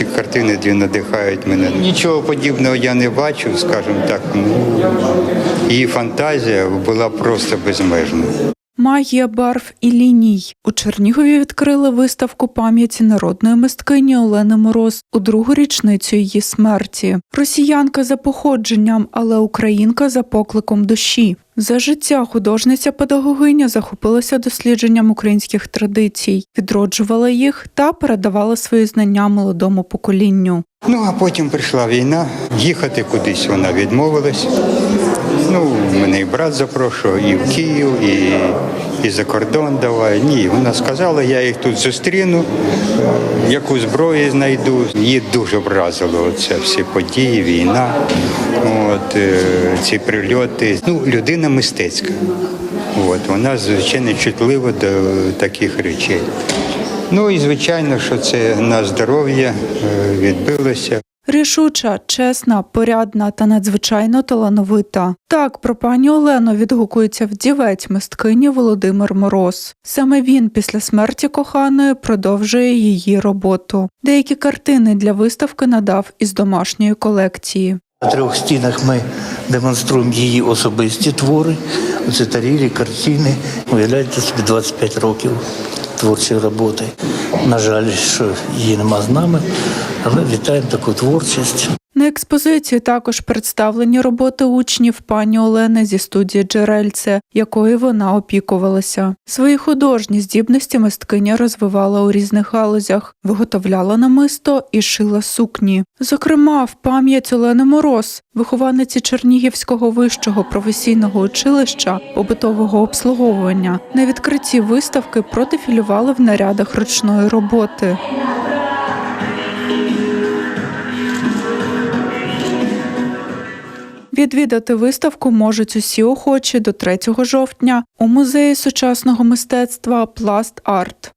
ці картини дві надихають мене. Нічого подібного я не бачив, скажімо так. Ну, її фантазія була просто безмежна. Магія барв і ліній у Чернігові відкрили виставку пам'яті народної мисткині Олени Мороз у другу річницю її смерті. Росіянка за походженням, але українка за покликом душі. За життя художниця педагогиня захопилася дослідженням українських традицій, відроджувала їх та передавала свої знання молодому поколінню. Ну, а потім прийшла війна, їхати кудись вона відмовилась. Ну, мене і брат запрошував, і в Київ, і, і за кордон давай. Ні, вона сказала, я їх тут зустріну, яку зброю знайду. Її дуже вразило це всі події, війна, от, е, ці прильоти. Ну, людина мистецька. От, вона звичайно чутлива до таких речей. Ну і звичайно, що це на здоров'я е, відбилося. Рішуча, чесна, порядна та надзвичайно талановита. Так про пані Олену відгукується вдівець мисткині Володимир Мороз. Саме він після смерті коханої продовжує її роботу. Деякі картини для виставки надав із домашньої колекції. На трьох стінах ми демонструємо її особисті твори. Оце тарілі, картини. Уявляєте собі 25 років творчої роботи. На жаль, що її нема з нами, але вітаємо таку творчість. На експозиції також представлені роботи учнів пані Олени зі студії Джерельце, якою вона опікувалася. Свої художні здібності мисткиня розвивала у різних галузях, виготовляла намисто і шила сукні. Зокрема, в пам'ять Олени Мороз, вихованиці Чернігівського вищого професійного училища побутового обслуговування, на відкритті виставки продефілювали в нарядах ручної роботи. Відвідати виставку можуть усі охочі до 3 жовтня у музеї сучасного мистецтва Пласт Арт.